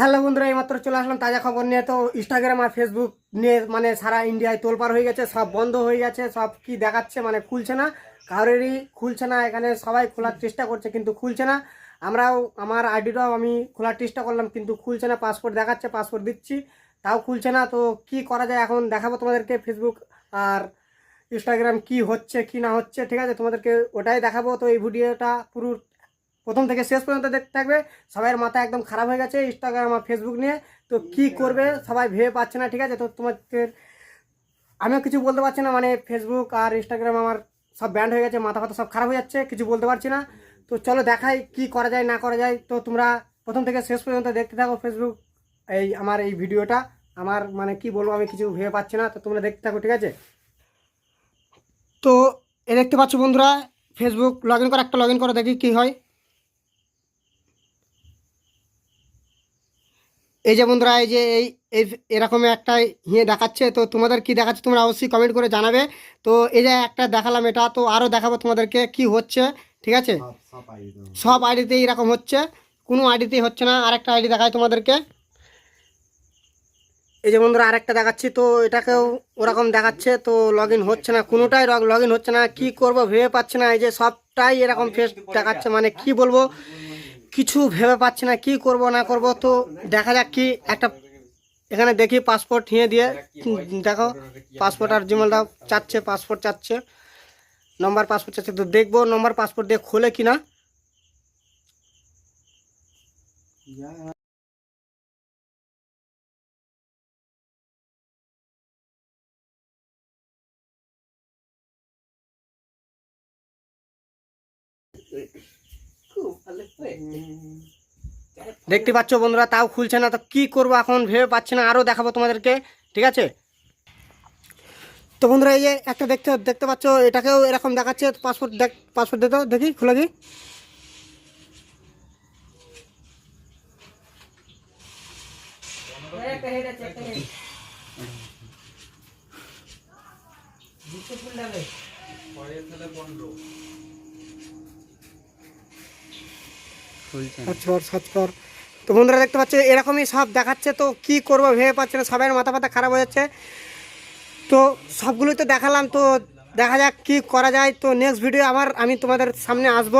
Hello বন্ধুরা এইমাত্র চলে আসলাম তাজা খবর নিয়ে। তো ইনস্টাগ্রাম আর ফেসবুক নিয়ে মানে সারা ইন্ডিয়ায় তোলপার হয়ে গেছে, সব বন্ধ হয়ে গেছে, সব কি দেখাচ্ছে মানে খুলছে না। কারোরই খুলছে না, এখানে সবাই খোলার চেষ্টা করছে, কিন্তু খুলছে না। আমরাও, আমার আইডিটাও আমি খোলার চেষ্টা করলাম, কিন্তু খুলছে না। পাসপোর্ট দেখাচ্ছে পাসপোর্ট দিচ্ছি, তাও খুলছে না। তো কি করা যায় এখন দেখাবো তোমাদেরকে ফেসবুক আর ইনস্টাগ্রাম কি হচ্ছে, কি না হচ্ছে, ঠিক আছে? তোমাদেরকে ওটাই দেখাবো। তো এই ভিডিওটা পুরো প্রথম থেকে শেষ পর্যন্ত দেখতে থাকবে। সবাই মাথা একদম খারাপ হয়ে গেছে ইনস্টাগ্রাম আর ফেসবুক নিয়ে। তো কি করবে সবাই ভেবে পাচ্ছে না, ঠিক আছে? তো তোমাদের আমিও কিছু বলতে পারছি না মানে ফেসবুক আর ইনস্টাগ্রাম আমার সব ব্যান্ড হয়ে গেছে, মাথা ফাতা সব খারাপ হয়ে যাচ্ছে, কিছু বলতে পারছি না। তো চলো দেখাই কি করা যায়, না করা যায়। তো তোমরা প্রথম থেকে শেষ পর্যন্ত দেখতে থাকো ফেসবুক এই আমার এই ভিডিওটা। আমার মানে কি বলব, আমি কিছু ভেবে পাচ্ছি না, তো তোমরা দেখতে থাকো, ঠিক আছে? তো এ দেখতে পাচ্ছ বন্ধুরা ফেসবুক লগ ইন করে, একটা লগ ইন করে, দেখি কী হয়। এই যে বন্ধুরা এই যে এই এই এরকম একটা ইয়ে দেখাচ্ছে তো তোমাদের কি দেখাচ্ছে তোমরা অবশ্যই কমেন্ট করে জানাবে। তো এই যে একটা দেখালাম এটা তো আরও দেখাবো তোমাদেরকে কি হচ্ছে ঠিক আছে? সব আইডিতে এরকম হচ্ছে কোনো আইডিতেই হচ্ছে না। আরেকটা আইডি দেখায় তোমাদেরকে। এই যে বন্ধুরা আরেকটা দেখাচ্ছি তো এটাকেও ওরকম দেখাচ্ছে তো লগ ইন হচ্ছে না কোনোটাই লগ ইন হচ্ছে না। কি করব ভেবে পাচ্ছে না এই যে সবটাই এরকম ফেস দেখাচ্ছে মানে কি বলব কিছু ভেবে পাচ্ছি না, কি করব না করব। তো দেখা যাক কি একটা এখানে দেখি পাসপোর্ট হিয়ে দিয়ে, দেখো পাসপোর্ট আর জিমেলটা চাচ্ছে পাসপোর্ট চাচ্ছে নম্বর পাসপোর্ট চাচ্ছে, তো দেখব নম্বর পাসপোর্ট দিয়ে খোলে কি না দেখতে পাচ্ছ বন্ধুরা তাও খুলছে না তো কি করব এখন ভেবে পাচ্ছি না আরও দেখাবো তোমাদেরকে ঠিক আছে? তো বন্ধুরা এই যে একটা দেখতে দেখতে পাচ্ছ এটাকেও এরকম দেখাচ্ছে পাসপোর্ট দেখ পাসপোর্ট দিতে দেখি খুলে কর তো বন্ধুরা দেখতে পাচ্ছ এরকমই সব দেখাচ্ছে, তো কি করব ভেবে পাচ্ছে না সবাই মাথা পাতা খারাপ হয়ে যাচ্ছে। তো সবগুলোই তো দেখালাম, তো দেখা যাক কি করা যায়। তো নেক্সট ভিডিও আবার আমি তোমাদের সামনে আসব।